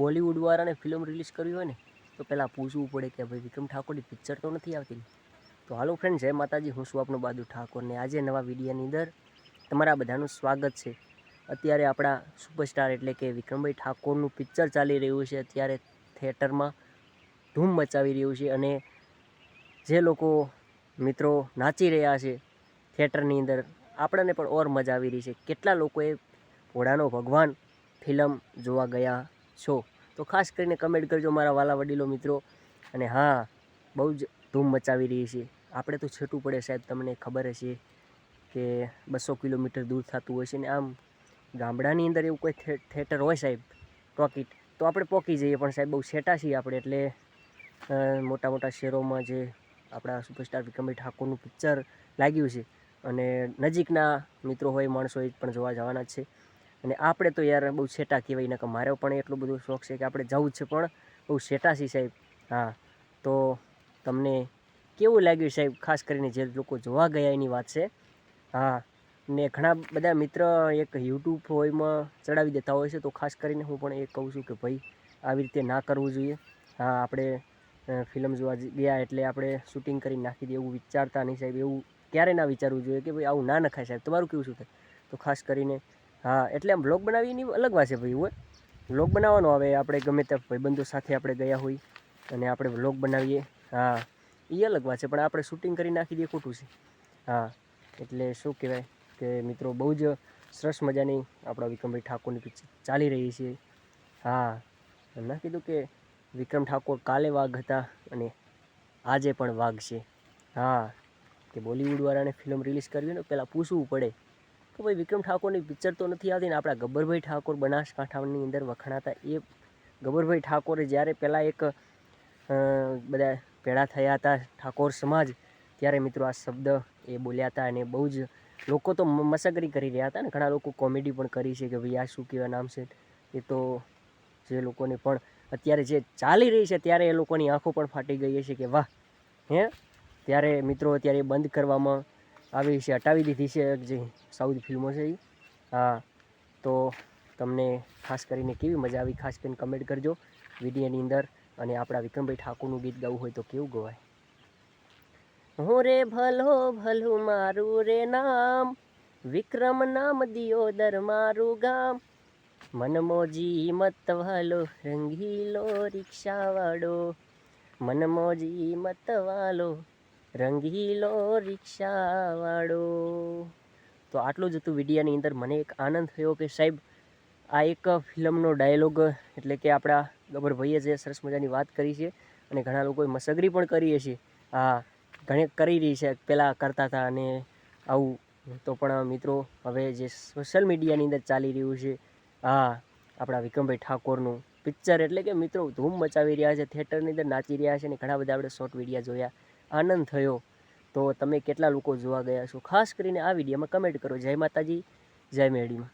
બોલિવૂડવાળાને film release કરવી હોય ને, તો પહેલાં પૂછવું પડે કે ભાઈ વિક્રમ ઠાકોરની પિક્ચર તો નથી આવતી તો હાલો ફ્રેન્ડ જય માતાજી, હું છું આપનો બાદુ ઠાકોર ને આજે નવા વિડીયોની અંદર તમારા બધાનું સ્વાગત છે. અત્યારે આપણા સુપરસ્ટાર એટલે કે વિક્રમભાઈ ઠાકોરનું પિક્ચર ચાલી રહ્યું છે, અત્યારે થિયેટરમાં ધૂમ મચાવી રહ્યું છે અને જે લોકો મિત્રો નાચી રહ્યા છે થિયેટરની અંદર, આપણને પણ ઓર મજા આવી રહી છે. કેટલા લોકોએ ઘોડાનો ભગવાન ફિલ્મ જોવા ગયા છો. તો ખાસ કરીને કમેન્ટ કરજો મારા વાલા વડીલો મિત્રો. અને હા, બહુ જ ધૂમ મચાવી રહી છે. આપણે તો છેટું પડે સાહેબ, તમને ખબર હશે કે બસો કિલોમીટર દૂર થતું હોય છે ને આમ ગામડાની અંદર એવું કોઈ થિયે- થિયેટર હોય સાહેબ ટોકીટ તો આપણે પોકી જઈએ. પણ સાહેબ, બહુ છેટા છીએ આપણે એટલે મોટા મોટા શહેરોમાં જે આપણા સુપરસ્ટાર વિક્રમભાઈ ઠાકોરનું પિક્ચર લાગ્યું છે. અને નજીકના મિત્રો હોય, માણસો એ પણ જોવા જવાના જ છે. અને આપણે તો યાર બહુ છેટા કહેવાય કે મારે પણ એટલો બધો શોખ છે કે આપણે જવું છે, પણ બહુ છેટા છે સાહેબ. હા, તો તમને કેવું લાગ્યું સાહેબ? ખાસ કરીને જે લોકો જોવા ગયા એની વાત છે. હા, ને ઘણા બધા મિત્ર એક યુટ્યુબ હોયમાં ચડાવી દેતા હોય છે, તો ખાસ કરીને હું પણ એ કહું છું કે ભાઈ, આવી રીતે ના કરવું જોઈએ. હા, આપણે ફિલ્મ જોવા ગયા એટલે આપણે શૂટિંગ કરી નાખી દઈએ એવું વિચારતા નહીં સાહેબ. એવું ક્યારે ના વિચારવું જોઈએ કે ભાઈ, આવું ના નખાય સાહેબ. તમારું કેવું શું થાય? તો ખાસ કરીને હા, એટલે આમ બ્લોગ બનાવીની અલગ વાત છે ભાઈ હોય. વ્લોગ બનાવવાનો આવે, આપણે ગમે ત્યાં ભાઈબંધો સાથે આપણે ગયા હોય, અને આપણે વ્લોગ બનાવીએ. હા એ અલગ વાત છે પણ આપણે શૂટિંગ કરી નાખી દઈએ ખોટું છે. હા, એટલે શું કહેવાય કે મિત્રો, બહુ જ સરસ મજાની આપણા વિક્રમભાઈ ઠાકોરની પિક્ચર ચાલી રહી છે. હા એમના કીધું કે વિક્રમ ઠાકોર કાલે વાઘ હતા, અને આજે પણ વાઘ છે. હા, કે બોલિવૂડવાળાને ફિલ્મ રિલીઝ કરવી ને પહેલાં પૂછવું પડે કે ભાઈ વિક્રમ ઠાકોરની પિક્ચર તો નથી આવતી ને આપણા ગબ્બરભાઈ ઠાકોર, બનાસકાંઠાની અંદર વખણાતા એ ગબ્બરભાઈ ઠાકોરે જ્યારે પહેલાં એક બધા ભેળા થયા હતા ઠાકોર સમાજ, ત્યારે મિત્રો આ શબ્દ એ બોલ્યા હતા અને બહુ જ લોકો તો મ- મશ્કરી કરી રહ્યા હતા ને. ઘણા લોકો કોમેડી પણ કરી છે કે ભાઈ આ શું કહેવા નામ છે એ તો જે લોકોને પણ અત્યારે જે ચાલી રહી છે ત્યારે એ લોકોની આંખો પણ ફાટી ગઈ છે કે વાહ, હે? ત્યારે મિત્રો અત્યારે બંધ કરવામાં આવી છે હટાવી દીધી છે જે સાઉથ ફિલ્મો છે એ હા, તો તમને ખાસ કરીને કેવી મજા આવી ખાસ કરીને કમેન્ટ કરજો. વિડીયોની અંદર અને આપણા વિક્રમભાઈ ઠાકોરનું ગીત ગાવું હોય તો કેવું ગવાય? હું રે ભલો ભલું મારું રે નામ, વિક્રમ નામ દિયોદર મારું ગામ. મનમોજી મતવાલો રંગીલો રિક્ષાવાળો, મનમોજી મતવાલો રંગીલો રિક્ષાવાળો. તો આટલું જ હતું વિડીયાની અંદર. મને એક આનંદ થયો કે સાહેબ, આ એક ફિલ્મનો ડાયલોગ, એટલે કે આપણા ગબ્બરભાઈએ જે સરસ મજાની વાત કરી છે અને ઘણા લોકોએ મસગરી પણ કરીએ છીએ હા, ઘણે કરી રહી છે. પહેલાં કરતા હતા અને આવું. તો પણ મિત્રો, હવે જે સોશિયલ મીડિયાની અંદર ચાલી રહ્યું છે, હા, આપણા વિક્રમભાઈ ઠાકોરનું પિક્ચર. એટલે કે મિત્રો, ધૂમ મચાવી રહ્યા છે, થિયેટરની અંદર નાચી રહ્યા છે અને ઘણા બધા આપણે શોર્ટ વિડીયા જોયા. આનંદ થયો. તો તમે કેટલા લોકો જોવા ગયા છો? ખાસ કરીને આ વિડીયોમાં કમેન્ટ કરો. જય માતાજી, જય મેરડીમાં